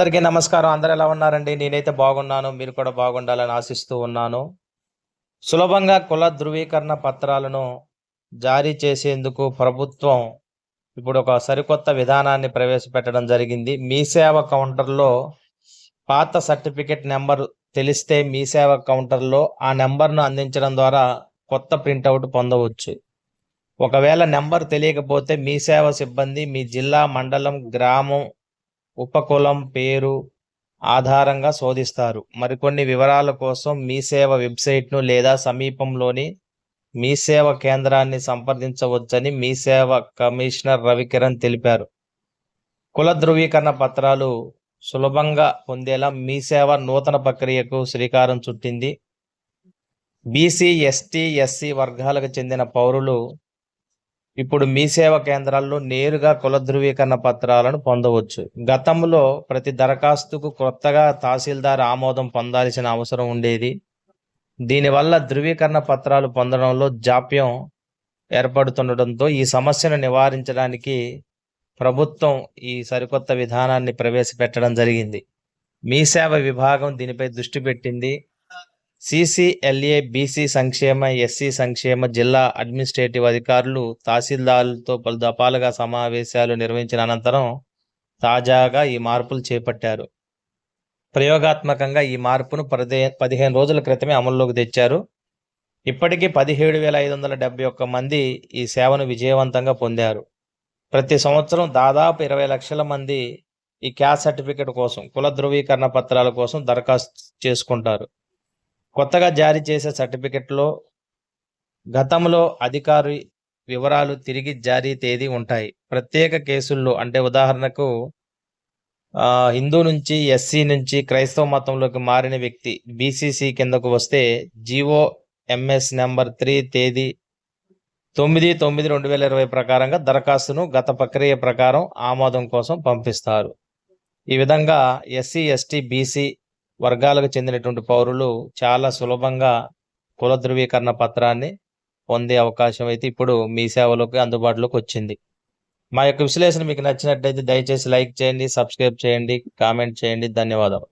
అందరికీ నమస్కారం. అందరు ఎలా ఉన్నారండి? నేనైతే బాగున్నాను. మీరు కూడా బాగుండాలని ఆశిస్తూ ఉన్నాను. సులభంగా కుల ధృవీకరణ పత్రాలను జారీ చేసేందుకు ప్రభుత్వం ఇప్పుడు ఒక సరికొత్త విధానాన్ని ప్రవేశపెట్టడం జరిగింది. మీ సేవ కౌంటర్లో పాత సర్టిఫికెట్ నెంబర్ తెలిస్తే మీ సేవ కౌంటర్లో ఆ నెంబర్ను అందించడం ద్వారా కొత్త ప్రింటౌట్ పొందవచ్చు. ఒకవేళ నెంబర్ తెలియకపోతే మీ సేవ సిబ్బంది మీ జిల్లా మండలం గ్రామం ఉపకులం పేరు ఆధారంగా శోధిస్తారు. మరికొన్ని వివరాల కోసం మీ సేవ వెబ్సైట్ను లేదా సమీపంలోని మీ సేవ కేంద్రాన్ని సంప్రదించవచ్చని మీ సేవ కమిషనర్ రవికిరణ్ తెలిపారు. కుల ధృవీకరణ పత్రాలు సులభంగా పొందేలా మీ సేవ నూతన ప్రక్రియకు శ్రీకారం చుట్టింది. బీసీ ఎస్టీ ఎస్సీ వర్గాలకు చెందిన పౌరులు ఇప్పుడు మీ సేవ కేంద్రాల్లో నేరుగా కుల ధృవీకరణ పత్రాలను పొందవచ్చు. గతంలో ప్రతి దరఖాస్తుకు కొత్తగా తహసీల్దార్ ఆమోదం పొందాల్సిన అవసరం ఉండేది. దీనివల్ల ధృవీకరణ పత్రాలు పొందడంలో జాప్యం ఏర్పడుతుండటంతో ఈ సమస్యను నివారించడానికి ప్రభుత్వం ఈ సరికొత్త విధానాన్ని ప్రవేశపెట్టడం జరిగింది. మీ సేవ విభాగం దీనిపై దృష్టి పెట్టింది. సిసిఎల్ఏ బీసీ సంక్షేమ ఎస్సీ సంక్షేమ జిల్లా అడ్మినిస్ట్రేటివ్ అధికారులు తహసీల్దార్లతో పలు దఫాలుగా సమావేశాలు నిర్వహించిన అనంతరం తాజాగా ఈ మార్పులు చేపట్టారు. ప్రయోగాత్మకంగా ఈ మార్పును పదే పదిహేను రోజుల క్రితమే అమల్లోకి తెచ్చారు. ఇప్పటికీ పదిహేడు వేల ఐదు వందల డెబ్బై ఒక్క మంది ఈ సేవను విజయవంతంగా పొందారు. ప్రతి సంవత్సరం దాదాపు ఇరవై లక్షల మంది ఈ క్యాస్ట్ సర్టిఫికేట్ కోసం కుల ధృవీకరణ పత్రాల కోసం దరఖాస్తు చేసుకుంటారు. కొత్తగా జారీ చేసే సర్టిఫికెట్లో గతంలో అధికారి వివరాలు తిరిగి జారీ తేదీ ఉంటాయి. ప్రత్యేక కేసుల్లో అంటే ఉదాహరణకు హిందూ నుంచి ఎస్సీ నుంచి క్రైస్తవ మతంలోకి మారిన వ్యక్తి బీసీసీ కిందకు వస్తే జీవో ఎంఎస్ నెంబర్ త్రీ తేదీ తొమ్మిది తొమ్మిది రెండు వేల ఇరవై ప్రకారంగా దరఖాస్తును గత ప్రక్రియ ప్రకారం ఆమోదం కోసం పంపిస్తారు. ఈ విధంగా ఎస్సీ ఎస్టీ బీసీ వర్గాలకు చెందినటువంటి పౌరులు చాలా సులభంగా కుల ధృవీకరణ పత్రాన్ని పొందే అవకాశం అయితే ఇప్పుడు మీ సేవలోకి అందుబాటులోకి వచ్చింది. మా యొక్క విశ్లేషణ మీకు నచ్చినట్లయితే దయచేసి లైక్ చేయండి సబ్స్క్రైబ్ చేయండి కామెంట్ చేయండి. ధన్యవాదాలు.